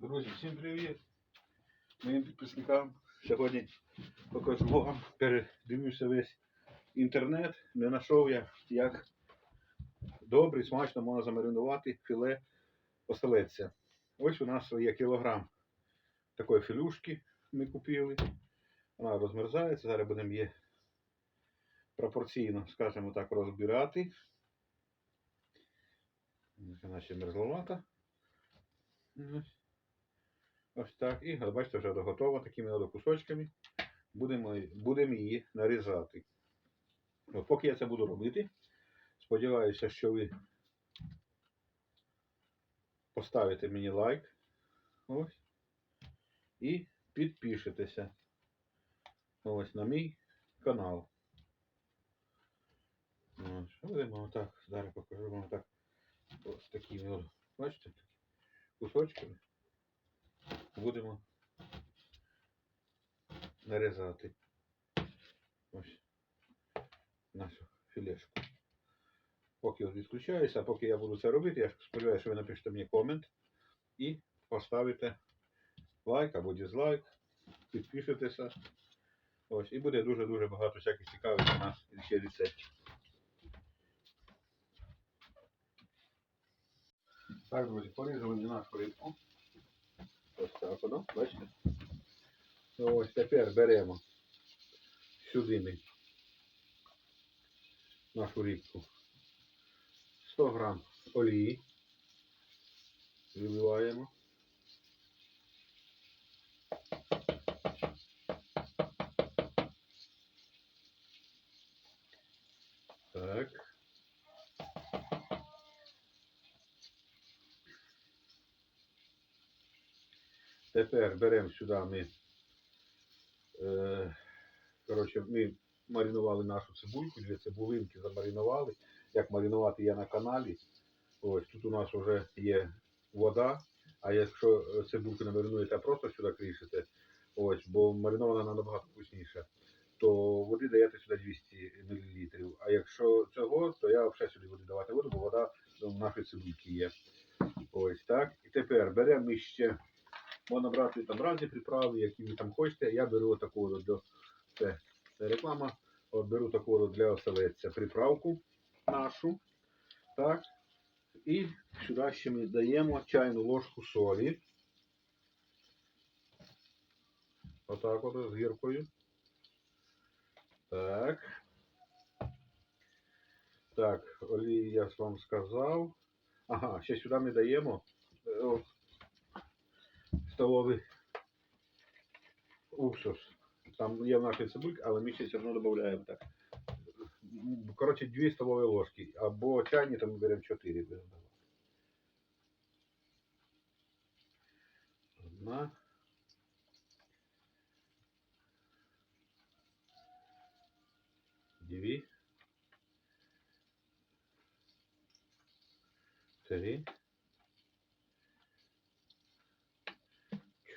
Друзі, всім привіт! Моїм підписникам сьогодні покажу вам, передивився весь інтернет, не знайшов я, як добре і смачно можна замаринувати філе оселедця. Ось у нас є кілограм такої філюшки ми купили. Вона розмерзається, зараз будемо її пропорційно, скажімо так, розбирати. Вона ще мерзловата. Ось. Ось так. І бачите, вже готова такими кусочками. Будемо, будемо її нарізати. От, поки я це буду робити, сподіваюся, що ви поставите мені лайк. Ось. І підпишетеся. Ось на мій канал. Ось, будемо отак. Зараз покажу вам так. Ось такими бачите, кусочками будемо нарізати ось нашу філешку. Поки от відключаюся, а поки я буду це робити, я сподіваюся, що ви напишете мені комент і поставите лайк або дизлайк, підпишетеся. Ось, і буде дуже-дуже багато всяких цікавих у нас ще рецептів. Так, друзі, порізали нашу рибку. Ось так воно, бачите? Ну, ось тепер беремо сюди ми нашу рибку. 100 грам олії виливаємо. Так. Тепер беремо сюди ми, е, коротше, ми маринували нашу цибульку, дві цибулинки замаринували. Як маринувати я на каналі. Ось тут у нас вже є вода. А якщо цибульку не маринуєте, а просто сюди кришите, ось, бо маринована вона набагато вкусніша, то води даєте сюди 200 мл. А якщо цього, то я взагалі сюди буду давати воду, бо вода в нашій цибульці є. Ось так. І тепер беремо ще Можна брати там різні приправи, які ви там хочете. Я беру таку для це, це реклама. От беру таку для оселедця приправку нашу. Так. І сюди ще ми даємо чайну ложку солі. Отак от з гіркою. Так. Так, олії я вам сказав. Ага, ще сюди ми даємо. О, уксус. Там є в нашій цибульці, але ми ще все одно додаємо так. Коротше, 2 столові ложки. Або чайні, то ми беремо 4. Будемо давати. Одна. Дві. Три.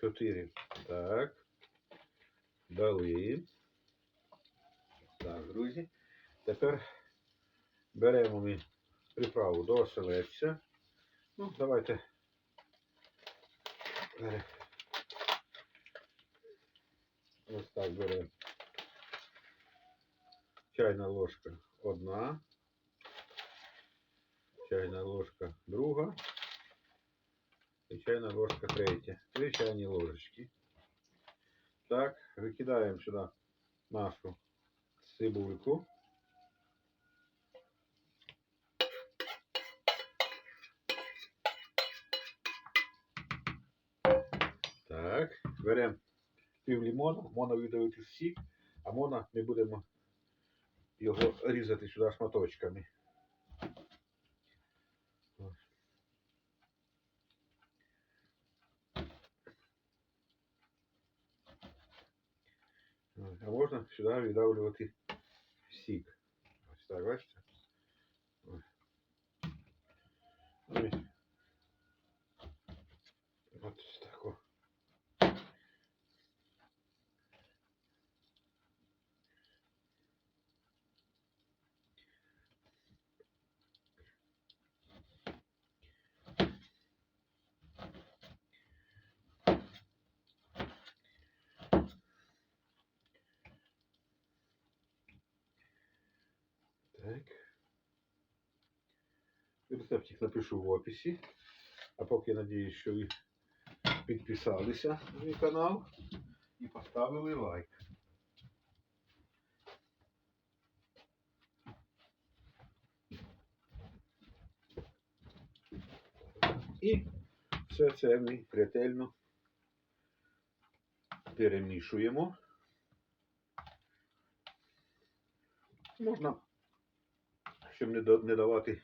Чотири. Так. Дали. Так, друзі. Тепер беремо ми приправу до оселедця. Ну, давайте. Ось так беремо. Чайна ложка одна. Чайна ложка друга. І чайна ложка третя. Три чайні ложечки. Так, викидаємо сюди нашу цибульку. Так, беремо пів лимона, можна видавити сік, а можна ми будемо його різати сюди шматочками. А можна сюди віддавлювати сік. Ось так? Ось. Ось. Ось так. о. Рецептик напишу в описі. А поки надіюсь, що ви підписалися на мій канал і поставили лайк. І все це ми ретельно перемішуємо. Можна, щоб не давати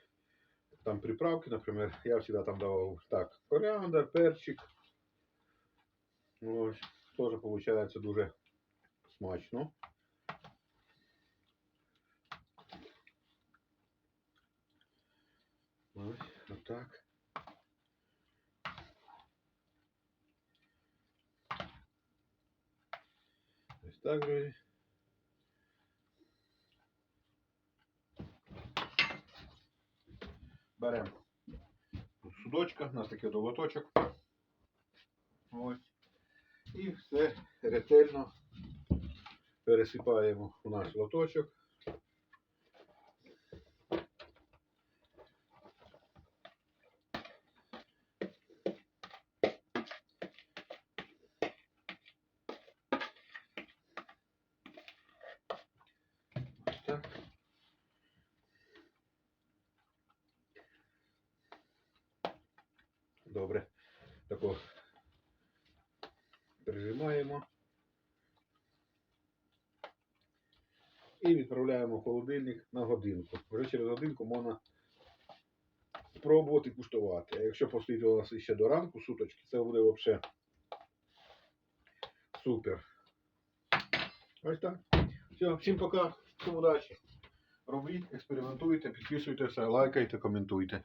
там приправки, наприклад, я завжди там давав так, коріандр, перчик. Ось, теж виходить дуже смачно. Ось, отак. Ось так, друзі. Беремо судочка, у нас такий долоточок. Ось. І все ретельно пересипаємо у наш лоточок. Ось так. Добре. Тако прижимаємо. І відправляємо в холодильник на годинку. Вже через годинку можна спробувати куштувати. А якщо постоїть у вас ще до ранку суточки, це буде взагалі супер. Ось так. Все, всім пока, всім удачі. Робіть, експериментуйте, підписуйтеся, лайкайте, коментуйте.